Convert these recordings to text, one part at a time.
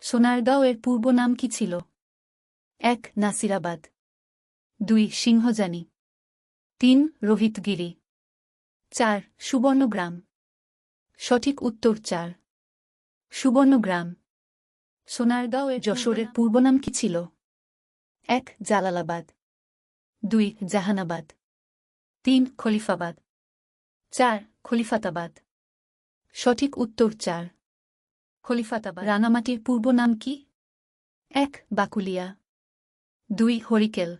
সোনারগাঁও এর পূর্ব নাম কি ছিল? এক নাসিরাবাদ। দুই সিংহজানি। তিন রোহিতগিরি। চার সুবর্ণগ্রাম। সঠিক উত্তর চার। সুবর্ণগ্রাম। সোনারগাঁও এর যশোরের পূর্ব নাম কি ছিল? এক জালালাবাদ। দুই জাহানাবাদ। তিন খলিফাবাদ। চার খলিফাতাবাদ। সঠিক উত্তর চার। খলিফাতাবাদ রাঙামাটির পূর্ব নাম কি? এক, বাকুলিয়া। দুই, হরিকেল।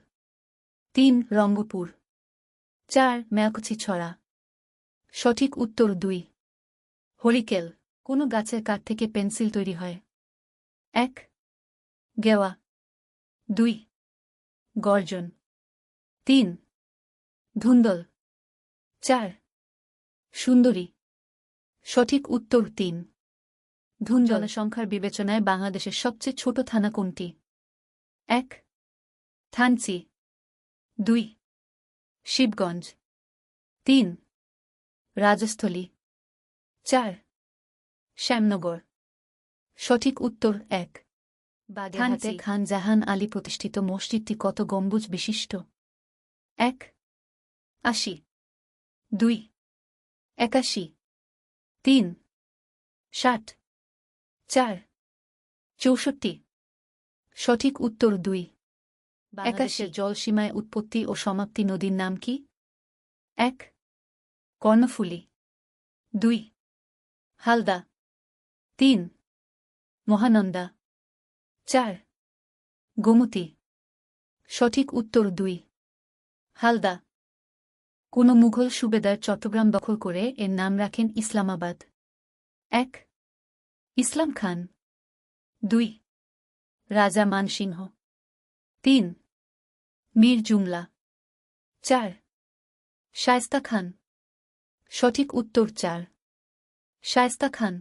তিন রঙ্গপুর চার মেয়াকুচি ছড়া। সঠিক উত্তর দুই, হরিকেল। কোনো গাছের কাঠ থেকে পেন্সিল তৈরি হয়। এক, গেওয়া। দুই, গর্জন। তিন, ধুন্দল। চার, সুন্দরী। সঠিক উত্তর তিন। ধুন জনসংখ্যার বিবেচনায় বাংলাদেশের সবচেয়ে ছোট থানা কোনটি? এক থানচি। দুই শিবগঞ্জ। তিন রাজস্থলী। চার শ্যামনগর। সঠিক উত্তর এক। বাগেরহাটে খান জাহান আলী প্রতিষ্ঠিত মসজিদটি কত গম্বুজ বিশিষ্ট? এক আশি। দুই একাশি। তিন ষাট। চার। চৌষট্টি। সঠিক উত্তর দুই। একাশের জলসীমায় উৎপত্তি ও সমাপ্তি নদীর নাম কি? এক। কর্ণফুলী। দুই। হালদা। তিন। মহানন্দা। চার। গোমতী। সঠিক উত্তর দুই। হালদা। কোন মুঘল সুবেদার চট্টগ্রাম দখল করে এর নাম রাখেন ইসলামাবাদ। এক। ইসলাম খান। দুই, রাজা মানসিংহ। তিন, মীর জুমলা। চার, শায়স্তা খান। সঠিক উত্তর চার, শায়স্তা খান।